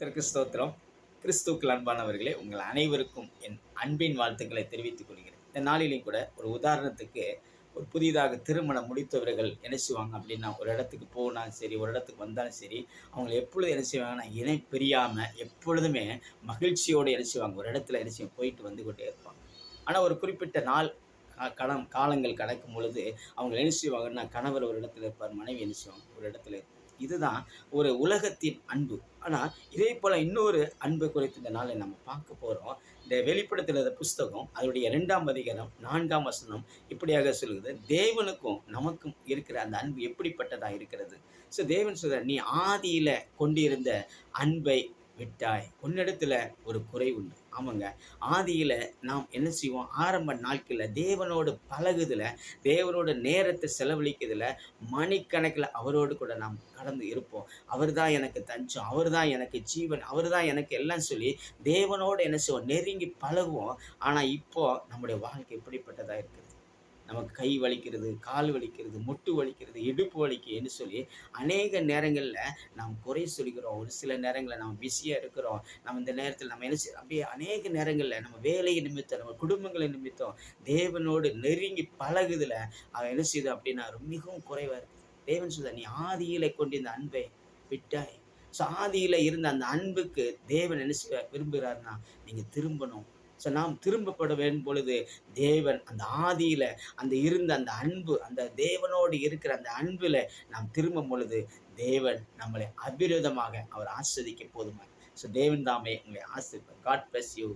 தெற்கு ஸ்தோத்திரம். கிறிஸ்துக்கள் அன்பானவர்களே உங்கள் அனைவருக்கும் என் அன்பின் வாழ்த்துக்களை தெரிவித்துக் கொள்கிறேன். இந்த நாளிலையும் கூட ஒரு உதாரணத்துக்கு ஒரு புதிதாக திருமணம் முடித்தவர்கள் என்ன செய்வாங்க அப்படின்னா ஒரு இடத்துக்கு போனாலும் சரி ஒரு இடத்துக்கு வந்தாலும் சரி அவங்க எப்பொழுது என்ன செய்வாங்கன்னா இணை பிரியாமல் எப்பொழுதுமே மகிழ்ச்சியோடு என்ன செய்வாங்க ஒரு இடத்துல என்ன செய்வாங்க போயிட்டு வந்து கொண்டே இருப்பாங்க. ஆனால் ஒரு குறிப்பிட்ட நாள் கா- காலங்கள் கடக்கும் பொழுது அவங்க என்ன செய்வாங்கன்னா கணவர் ஒரு இடத்துல இருப்பார் மனைவி என்ன செய்வாங்க ஒரு இடத்துல இருப்பாங்க. இதுதான் ஒரு உலகத்தின் அன்பு. ஆனால் இதே போல் இன்னொரு அன்பு குறித்து இந்த நாளை நம்ம பார்க்க போகிறோம் இந்த வெளிப்படுத்தின புஸ்தகம் அதனுடைய ரெண்டாம் அதிகாரம் நான்காம் வசனம் இப்படியாக சொல்லுது. தேவனுக்கும் நமக்கும் இருக்கிற அந்த அன்பு எப்படிப்பட்டதாக இருக்கிறது? ஸோ தேவன் சொல்ற நீ ஆதியில் கொண்டிருந்த அன்பை விட்டாய். உன்னிடத்துல ஒரு குறை உண்டு. ஆமாங்க. ஆதியில் நாம் என்ன செய்வோம்? ஆரம்ப நாட்களில் தேவனோடு பழகுதில் தேவனோட நேரத்தை செலவழிக்கிறதுல மணிக்கணக்கில் அவரோடு கூட நாம் கடந்து இருப்போம். அவர் தான் எனக்கு தஞ்சம் அவர் தான் எனக்கு ஜீவன் அவர் தான் எனக்கு எல்லாம் சொல்லி தேவனோடு என்ன செய்வோம்? நெருங்கி பழகுவோம். ஆனால் இப்போ நம்முடைய வாழ்க்கை எப்படிப்பட்டதாக இருக்குது. நமக்கு கை வலிக்கிறது கால் வலிக்கிறது முட்டு வலிக்கிறது இடுப்பு வலிக்குன்னு சொல்லி அநேக நேரங்களில் நாம் குறை சொல்கிறோம். ஒரு சில நேரங்களில் நம்ம பிஸியாக இருக்கிறோம். நம்ம இந்த நேரத்தில் நம்ம என்ன செய்யறோம் அப்படியே அநேக நேரங்களில் நம்ம வேலையை நிமித்தம் நம்ம குடும்பங்களை நிமித்தம் தேவனோடு நெருங்கி பழகுதில் அவன் என்ன செய்யுது அப்படின்னா மிகவும் குறைவாக இருக்குது தேவன் சொல்ல நீ ஆதியில கொண்டிருந்த அன்பை விட்டாய். ஸோ ஆதியில் இருந்த அந்த அன்புக்கு தேவன் என்ன விரும்புகிறாருன்னா நீங்கள் திரும்பணும். ஸோ நாம் திரும்பப்பட வேண்டும் பொழுது தேவன் அந்த ஆதியில் அந்த இருந்த அந்த அன்பு அந்த தேவனோடு இருக்கிற அந்த அன்பில் நாம் திரும்பும் பொழுது தேவன் நம்மளை அபிரோதமாக அவர் ஆஸ்வதிக்க போதுமா ஸோ தேவன் தாமே உங்களை ஆசிர்வார் காட் பிளஸ் யூ